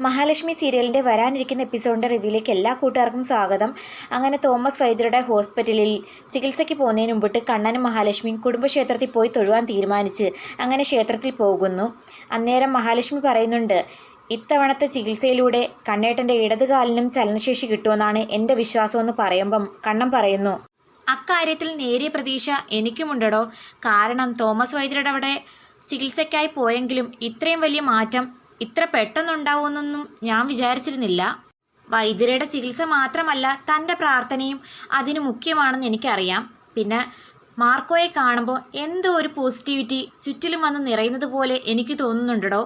മഹാലക്ഷ്മി സീരിയലിന്റെ വരാനിരിക്കുന്ന എപ്പിസോഡിന്റെ റിവ്യൂയിലേക്ക് എല്ലാ കൂട്ടുകാർക്കും സ്വാഗതം. അങ്ങനെ തോമസ് വൈദ്യരുടെ ഹോസ്പിറ്റലിൽ ചികിത്സയ്ക്ക് പോകുന്നതിന് മുമ്പിട്ട് കണ്ണനും മഹാലക്ഷ്മിയും കുടുംബക്ഷേത്രത്തിൽ പോയി തൊഴുവാൻ തീരുമാനിച്ച് അങ്ങനെ ക്ഷേത്രത്തിൽ പോകുന്നു. അന്നേരം മഹാലക്ഷ്മി പറയുന്നുണ്ട് ഇത്തവണത്തെ ചികിത്സയിലൂടെ കണ്ണേട്ടന്റെ ഇടതുകാലിനും ചലനശേഷി കിട്ടുമെന്നാണ് എന്റെ വിശ്വാസമെന്ന് പറയുമ്പം കണ്ണൻ പറയുന്നു. അക്കാര്യത്തിൽ നേരിയ പ്രതീക്ഷ എനിക്കുമുണ്ടടോ. കാരണം തോമസ് വൈദ്യരുടെ അവിടെ ചികിത്സയ്ക്കായി പോയെങ്കിലും ഇത്രയും വലിയ മാറ്റം ഇത്ര പെട്ടെന്നുണ്ടാവുമെന്നൊന്നും ഞാൻ വിചാരിച്ചിരുന്നില്ല. വൈദ്യരുടെ ചികിത്സ മാത്രമല്ല തന്റെ പ്രാർത്ഥനയും അതിന് മുഖ്യമാണെന്ന് എനിക്കറിയാം. പിന്നെ മാർക്കോയെ കാണുമ്പോൾ എന്തോ ഒരു പോസിറ്റിവിറ്റി ചുറ്റിലും വന്ന് നിറയുന്നത് പോലെ എനിക്ക് തോന്നുന്നുണ്ടോ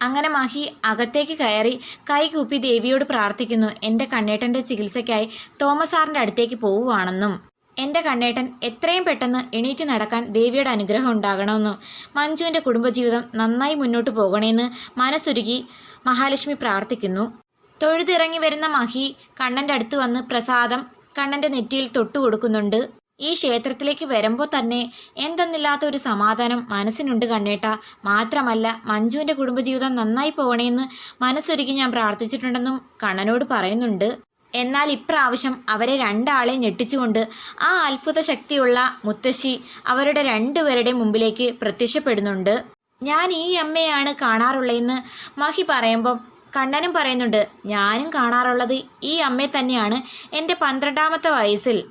അങ്ങനെ മഹി അകത്തേക്ക് കയറി കൈകൂപ്പി ദേവിയോട് പ്രാർത്ഥിക്കുന്നു എന്റെ കണ്ണേട്ടന്റെ ചികിത്സയ്ക്കായി തോമസ് സാറിന്റെ അടുത്തേക്ക് പോവുകയാണെന്നും. എന്റെ കണ്ണേട്ടൻ എത്രയും പെട്ടെന്ന് എണീറ്റ് നടക്കാൻ ദേവിയുടെ അനുഗ്രഹം ഉണ്ടാകണമെന്നും മഞ്ജുവിന്റെ കുടുംബജീവിതം നന്നായി മുന്നോട്ട് പോകണമെന്ന് മനസ്സുരുകി മഹാലക്ഷ്മി പ്രാർത്ഥിക്കുന്നു. തൊഴുതിറങ്ങി വരുന്ന മഹി കണ്ണന്റെ അടുത്ത് വന്ന് പ്രസാദം കണ്ണന്റെ നെറ്റിയിൽ തൊട്ടു കൊടുക്കുന്നുണ്ട്. ഈ ക്ഷേത്രത്തിലേക്ക് വരുമ്പോൾ തന്നെ എന്തെന്നില്ലാത്ത ഒരു സമാധാനം മനസ്സിനുണ്ട് കണ്ണേട്ട. മാത്രമല്ല മഞ്ജുവിന്റെ കുടുംബജീവിതം നന്നായി പോകണേന്ന് മനസ്സൊരുക്കി ഞാൻ പ്രാർത്ഥിച്ചിട്ടുണ്ടെന്നും കണ്ണനോട് പറയുന്നുണ്ട്. എന്നാൽ ഇപ്രാവശ്യം അവരെ രണ്ടാളെ ഞെട്ടിച്ചുകൊണ്ട് ആ അത്ഭുത ശക്തിയുള്ള മുത്തശ്ശി അവരുടെ രണ്ടുപേരുടെ മുമ്പിലേക്ക് പ്രത്യക്ഷപ്പെടുന്നുണ്ട്. ഞാൻ ഈ അമ്മയാണ് കാണാറുള്ളതെന്ന് മഹി പറയുമ്പം കണ്ണനും പറയുന്നുണ്ട് ഞാനും കാണാറുള്ളത് ഈ അമ്മയെ തന്നെയാണ് എന്റെ പന്ത്രണ്ടാമത്തെ വയസ്സിൽ.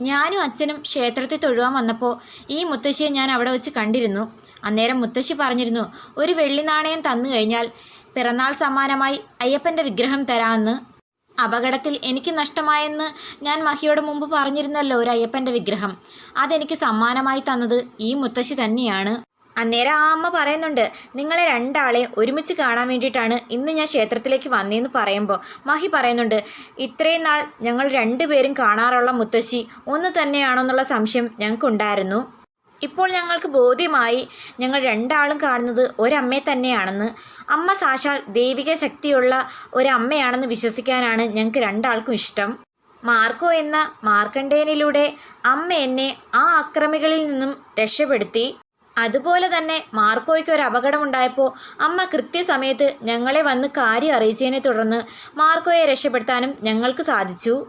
ഞാനും അച്ഛനും ക്ഷേത്രത്തിൽ തൊഴുവാൻ വന്നപ്പോൾ ഈ മുത്തശ്ശിയെ ഞാൻ അവിടെ വെച്ച് കണ്ടിരുന്നു. അന്നേരം മുത്തശ്ശി പറഞ്ഞിരുന്നു ഒരു വെള്ളി നാണയം തന്നു കഴിഞ്ഞാൽ പിറന്നാൾ സമ്മാനമായി അയ്യപ്പന്റെ വിഗ്രഹം തരാമെന്ന്. അപകടത്തിൽ എനിക്ക് നഷ്ടമായെന്ന് ഞാൻ മഹിയോട് മുമ്പ് പറഞ്ഞിരുന്നല്ലോ ഒരു അയ്യപ്പന്റെ വിഗ്രഹം. അതെനിക്ക് സമ്മാനമായി തന്നത് ഈ മുത്തശ്ശി തന്നെയാണ്. അന്നേരം ആ അമ്മ പറയുന്നുണ്ട് നിങ്ങളെ രണ്ടാളെ ഒരുമിച്ച് കാണാൻ വേണ്ടിയിട്ടാണ് ഇന്ന് ഞാൻ ക്ഷേത്രത്തിലേക്ക് വന്നതെന്ന് പറയുമ്പോൾ മഹി പറയുന്നുണ്ട് ഇത്രയും നാൾ ഞങ്ങൾ രണ്ടുപേരും കാണാറുള്ള മുത്തശ്ശി ഒന്ന് തന്നെയാണോ എന്നുള്ള സംശയം ഞങ്ങൾക്കുണ്ടായിരുന്നു. ഇപ്പോൾ ഞങ്ങൾക്ക് ബോധ്യമായി ഞങ്ങൾ രണ്ടാളും കാണുന്നത് ഒരമ്മയെ തന്നെയാണെന്ന്. അമ്മ സാക്ഷാൽ ദൈവിക ശക്തിയുള്ള ഒരമ്മയാണെന്ന് വിശ്വസിക്കാനാണ് ഞങ്ങൾക്ക് രണ്ടാൾക്കും ഇഷ്ടം. മാർക്കോ എന്ന മാർക്കണ്ടേനിലൂടെ അമ്മ എന്നെ ആ അക്രമികളിൽ നിന്നും രക്ഷപ്പെടുത്തി. അതുപോലെ തന്നെ മാർക്കോയ്ക്ക് ഒരു അപകടം ഉണ്ടായപ്പോൾ അമ്മ കൃത്യസമയത്ത് ഞങ്ങളെ വന്ന് കാര്യം അറിയിച്ചതിനെ തുടർന്ന് മാർക്കോയെ രക്ഷപ്പെടുത്താനും ഞങ്ങൾക്ക് സാധിച്ചു.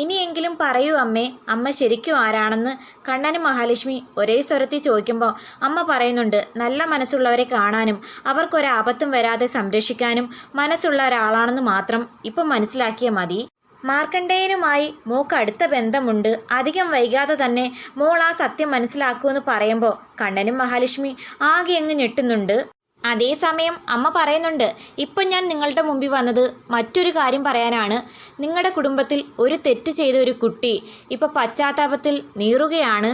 ഇനിയെങ്കിലും പറയൂ അമ്മേ അമ്മ ശരിക്കും ആരാണെന്ന്. കണ്ണനും മഹാലക്ഷ്മി ഒരേ സ്വരത്തിൽ ചോദിക്കുമ്പോൾ അമ്മ പറയുന്നുണ്ട് നല്ല മനസ്സുള്ളവരെ കാണാനും അവർക്കൊരാപത്തും വരാതെ സംരക്ഷിക്കാനും മനസ്സുള്ള ഒരാളാണെന്ന് മാത്രം ഇപ്പം മനസ്സിലാക്കിയാൽ മതി. മാർക്കണ്ഡേയനുമായി മോക്ക് അടുത്ത ബന്ധമുണ്ട്. അധികം വൈകാതെ തന്നെ മോൾ ആ സത്യം മനസ്സിലാക്കുമെന്ന് പറയുമ്പോൾ കണ്ണനും മഹാലക്ഷ്മി ആകെ അങ്ങ് ഞെട്ടുന്നുണ്ട്. അതേസമയം അമ്മ പറയുന്നുണ്ട് ഇപ്പം ഞാൻ നിങ്ങളുടെ മുമ്പിൽ വന്നത് മറ്റൊരു കാര്യം പറയാനാണ്. നിങ്ങളുടെ കുടുംബത്തിൽ ഒരു തെറ്റ് ചെയ്ത ഒരു കുട്ടി ഇപ്പോൾ പശ്ചാത്താപത്തിൽ നീറുകയാണ്.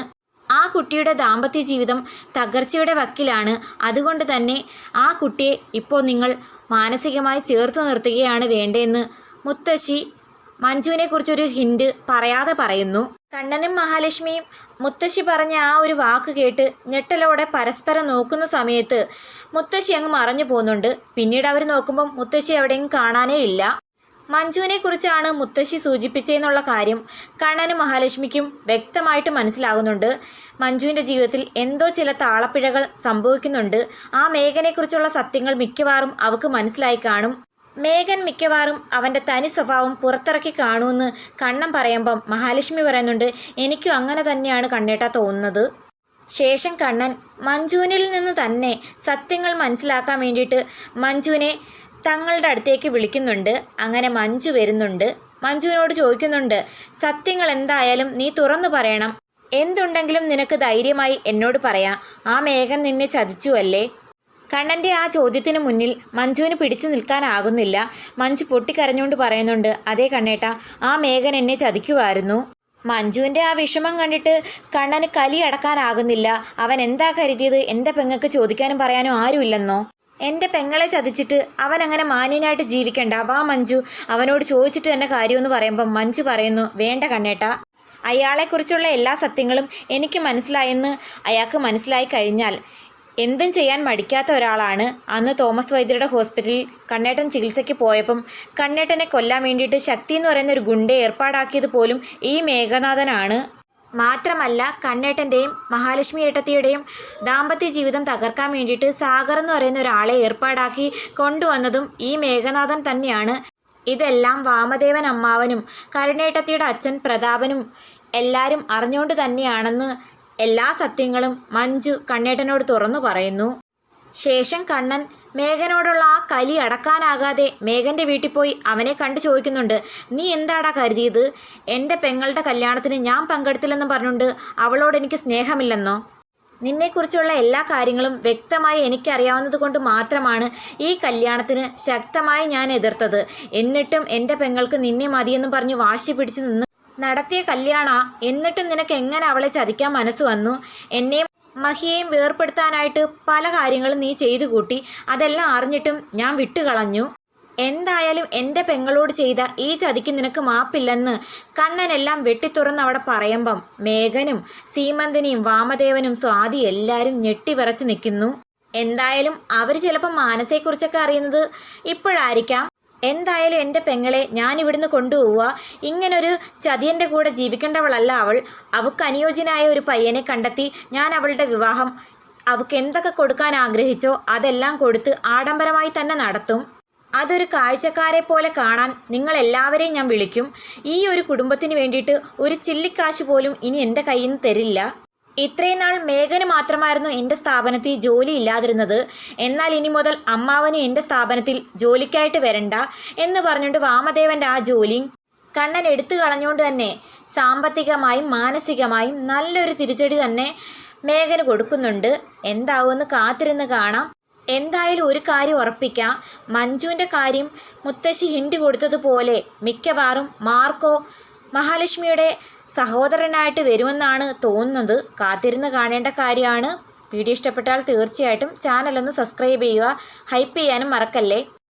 ആ കുട്ടിയുടെ ദാമ്പത്യ ജീവിതം തകർച്ചയുടെ വക്കിലാണ്. അതുകൊണ്ട് തന്നെ ആ കുട്ടിയെ ഇപ്പോൾ നിങ്ങൾ മാനസികമായി ചേർത്ത് നിർത്തുകയാണ് വേണ്ടതെന്ന് മുത്തശ്ശി മഞ്ജുവിനെ കുറിച്ചൊരു ഹിന്റ് പറയാതെ പറയുന്നു. കണ്ണനും മഹാലക്ഷ്മിയും മുത്തശ്ശി പറഞ്ഞ ആ ഒരു വാക്ക് കേട്ട് ഞെട്ടലോടെ പരസ്പരം നോക്കുന്ന സമയത്ത് മുത്തശ്ശി അങ്ങ് മറഞ്ഞു പോകുന്നുണ്ട്. പിന്നീട് അവർ നോക്കുമ്പോൾ മുത്തശ്ശി എവിടെയും കാണാനേ ഇല്ല. മഞ്ജുവിനെ കുറിച്ചാണ് മുത്തശ്ശി സൂചിപ്പിച്ചതെന്നുള്ള കാര്യം കണ്ണനും മഹാലക്ഷ്മിക്കും വ്യക്തമായിട്ട് മനസ്സിലാകുന്നുണ്ട്. മഞ്ജുവിന്റെ ജീവിതത്തിൽ എന്തോ ചില താളപ്പിഴകൾ സംഭവിക്കുന്നുണ്ട്. ആ മേഘനെക്കുറിച്ചുള്ള സത്യങ്ങൾ മിക്കവാറും അവൾക്ക് മനസ്സിലായി കാണും. മേഘൻ മിക്കവാറും അവന്റെ തനി സ്വഭാവം പുറത്തിറക്കി കാണുമെന്ന് കണ്ണം പറയുമ്പം മഹാലക്ഷ്മി പറയുന്നുണ്ട് എനിക്കും അങ്ങനെ തന്നെയാണ് കണ്ണേട്ട തോന്നുന്നത്. ശേഷം കണ്ണൻ മഞ്ജുവിനിൽ നിന്ന് തന്നെ സത്യങ്ങൾ മനസ്സിലാക്കാൻ വേണ്ടിയിട്ട് മഞ്ജുവിനെ തങ്ങളുടെ അടുത്തേക്ക് വിളിക്കുന്നുണ്ട്. അങ്ങനെ മഞ്ജു വരുന്നുണ്ട്. മഞ്ജുവിനോട് ചോദിക്കുന്നുണ്ട് സത്യങ്ങൾ എന്തായാലും നീ തുറന്നു പറയണം. എന്തുണ്ടെങ്കിലും നിനക്ക് ധൈര്യമായി എന്നോട് പറയാം. ആ മേഘൻ നിന്നെ ചതിച്ചു അല്ലേ? കണ്ണന്റെ ആ ചോദ്യത്തിന് മുന്നിൽ മഞ്ജുവിന് പിടിച്ചു നിൽക്കാനാകുന്നില്ല. മഞ്ജു പൊട്ടിക്കരഞ്ഞുകൊണ്ട് പറയുന്നുണ്ട് അതേ കണ്ണേട്ട ആ മേഘൻ എന്നെ ചതിക്കുമായിരുന്നു. മഞ്ജുവിന്റെ ആ വിഷമം കണ്ടിട്ട് കണ്ണന് കലി അടക്കാനാകുന്നില്ല. അവൻ എന്താ കരുതിയത്? എന്റെ പെങ്ങൾക്ക് ചോദിക്കാനും പറയാനും ആരുമില്ലെന്നോ? എന്റെ പെങ്ങളെ ചതിച്ചിട്ട് അവൻ അങ്ങനെ മാന്യനായിട്ട് ജീവിക്കണ്ട. വാ മഞ്ജു അവനോട് ചോദിച്ചിട്ട് തന്നെ കാര്യമെന്ന് പറയുമ്പം മഞ്ജു പറയുന്നു വേണ്ട കണ്ണേട്ട. അയാളെക്കുറിച്ചുള്ള എല്ലാ സത്യങ്ങളും എനിക്ക് മനസ്സിലായെന്ന് അയാൾക്ക് മനസ്സിലായി കഴിഞ്ഞാൽ എന്തും ചെയ്യാൻ മടിക്കാത്ത ഒരാളാണ്. അന്ന് തോമസ് വൈദ്യരുടെ ഹോസ്പിറ്റലിൽ കണ്ണേട്ടൻ ചികിത്സയ്ക്ക് പോയപ്പം കണ്ണേട്ടനെ കൊല്ലാൻ വേണ്ടിയിട്ട് ശക്തി എന്ന് പറയുന്ന ഒരു ഗുണ്ടെ ഏർപ്പാടാക്കിയത് പോലും ഈ മേഘനാഥനാണ്. മാത്രമല്ല കണ്ണേട്ടന്റെയും മഹാലക്ഷ്മി ഏട്ടത്തിയുടെയും ദാമ്പത്യ ജീവിതം തകർക്കാൻ വേണ്ടിയിട്ട് സാഗർ എന്ന് പറയുന്ന ഒരാളെ ഏർപ്പാടാക്കി കൊണ്ടുവന്നതും ഈ മേഘനാഥൻ തന്നെയാണ്. ഇതെല്ലാം വാമദേവൻ അമ്മാവനും കരുണേട്ടത്തിയുടെ അച്ഛൻ പ്രതാപനും എല്ലാവരും അറിഞ്ഞുകൊണ്ട് തന്നെയാണെന്ന് എല്ലാ സത്യങ്ങളും മഞ്ജു കണ്ണേട്ടനോട് തുറന്നു പറയുന്നു. ശേഷം കണ്ണൻ മേഘനോടുള്ള ആ കലി അടക്കാനാകാതെ മേഘന്റെ വീട്ടിൽ പോയി അവനെ കണ്ടു ചോദിക്കുന്നുണ്ട് നീ എന്താടാ കരുതിയത്? എന്റെ പെങ്ങളുടെ കല്യാണത്തിന് ഞാൻ പങ്കെടുത്തില്ലെന്ന് പറഞ്ഞുകൊണ്ട് അവളോട് എനിക്ക് സ്നേഹമില്ലെന്നോ? നിന്നെക്കുറിച്ചുള്ള എല്ലാ കാര്യങ്ങളും വ്യക്തമായി എനിക്കറിയാവുന്നത് കൊണ്ട് മാത്രമാണ് ഈ കല്യാണത്തിന് ശക്തമായി ഞാൻ എതിർത്തത്. എന്നിട്ടും എന്റെ പെങ്ങൾക്ക് നിന്നെ മതിയെന്ന് പറഞ്ഞ് വാശി പിടിച്ച് നിന്ന് നടത്തിയ കല്യാണ. എന്നിട്ടും നിനക്ക് എങ്ങനെ അവളെ ചതിക്കാൻ മനസ്സ് വന്നു? എന്നെയും മഹിയെയും വേർപ്പെടുത്താനായിട്ട് പല കാര്യങ്ങളും നീ ചെയ്തു കൂട്ടി. അതെല്ലാം അറിഞ്ഞിട്ടും ഞാൻ വിട്ടുകളഞ്ഞു. എന്തായാലും എന്റെ പെങ്ങളോട് ചെയ്ത ഈ ചതിക്ക് നിനക്ക് മാപ്പില്ലെന്ന് കണ്ണനെല്ലാം വെട്ടിത്തുറന്ന് അവിടെ പറയുമ്പം മേഘനും സീമന്തിനിയും വാമദേവനും സ്വാതി എല്ലാവരും ഞെട്ടിവിറച്ച് നിൽക്കുന്നു. എന്തായാലും അവർ ചിലപ്പോൾ മാനസയെക്കുറിച്ചൊക്കെ അറിയുന്നത് ഇപ്പോഴായിരിക്കാം. എന്തായാലും എന്റെ പെങ്ങളെ ഞാൻ ഇവിടുന്ന് കൊണ്ടുപോവുക. ഇങ്ങനൊരു ചതിയന്റെ കൂടെ ജീവിക്കേണ്ടവളല്ല അവൾ. അവൾക്ക് അനുയോജ്യനായ ഒരു പയ്യനെ കണ്ടെത്തി ഞാൻ അവളുടെ വിവാഹം അവൾക്ക് എന്തൊക്കെ കൊടുക്കാൻ ആഗ്രഹിച്ചോ അതെല്ലാം കൊടുത്ത് ആഡംബരമായി തന്നെ നടത്തും. അതൊരു കാഴ്ചക്കാരെ പോലെ കാണാൻ നിങ്ങൾ എല്ലാവരെയും ഞാൻ വിളിക്കും. ഈ ഒരു കുടുംബത്തിന് വേണ്ടിയിട്ട് ഒരു ചില്ലിക്കാശ് പോലും ഇനി എന്റെ കയ്യിൽ നിന്ന് തരില്ല. ഇത്രയും നാൾ മേഘന് മാത്രമായിരുന്നു എന്റെ സ്ഥാപനത്തിൽ ജോലി ഇല്ലാതിരുന്നത്. എന്നാൽ ഇനി മുതൽ അമ്മാവന് എന്റെ സ്ഥാപനത്തിൽ ജോലിക്കായിട്ട് വരണ്ട എന്ന് പറഞ്ഞുകൊണ്ട് വാമദേവന്റെ ആ ജോലി കണ്ണൻ എടുത്തു കളഞ്ഞുകൊണ്ട് തന്നെ സാമ്പത്തികമായും മാനസികമായും നല്ലൊരു തിരിച്ചടി തന്നെ മേഘന് കൊടുക്കുന്നുണ്ട്. എന്താവുമെന്ന് കാത്തിരുന്ന് കാണാം. എന്തായാലും ഒരു കാര്യം ഉറപ്പിക്കാം. മഞ്ജുവിന്റെ കാര്യം മുത്തശ്ശി ഹിൻഡ് കൊടുത്തതുപോലെ മിക്കവാറും മാർക്കോ മഹാലക്ഷ്മിയുടെ സഹോദരനായിട്ട് വരുമെന്നാണ് തോന്നുന്നത്. കാത്തിരുന്ന് കാണേണ്ട കാര്യമാണ്. വീഡിയോ ഇഷ്ടപ്പെട്ടാൽ തീർച്ചയായിട്ടും ചാനലൊന്ന് സബ്സ്ക്രൈബ് ചെയ്യുക. ഹൈപ്പ് ചെയ്യാനും മറക്കല്ലേ?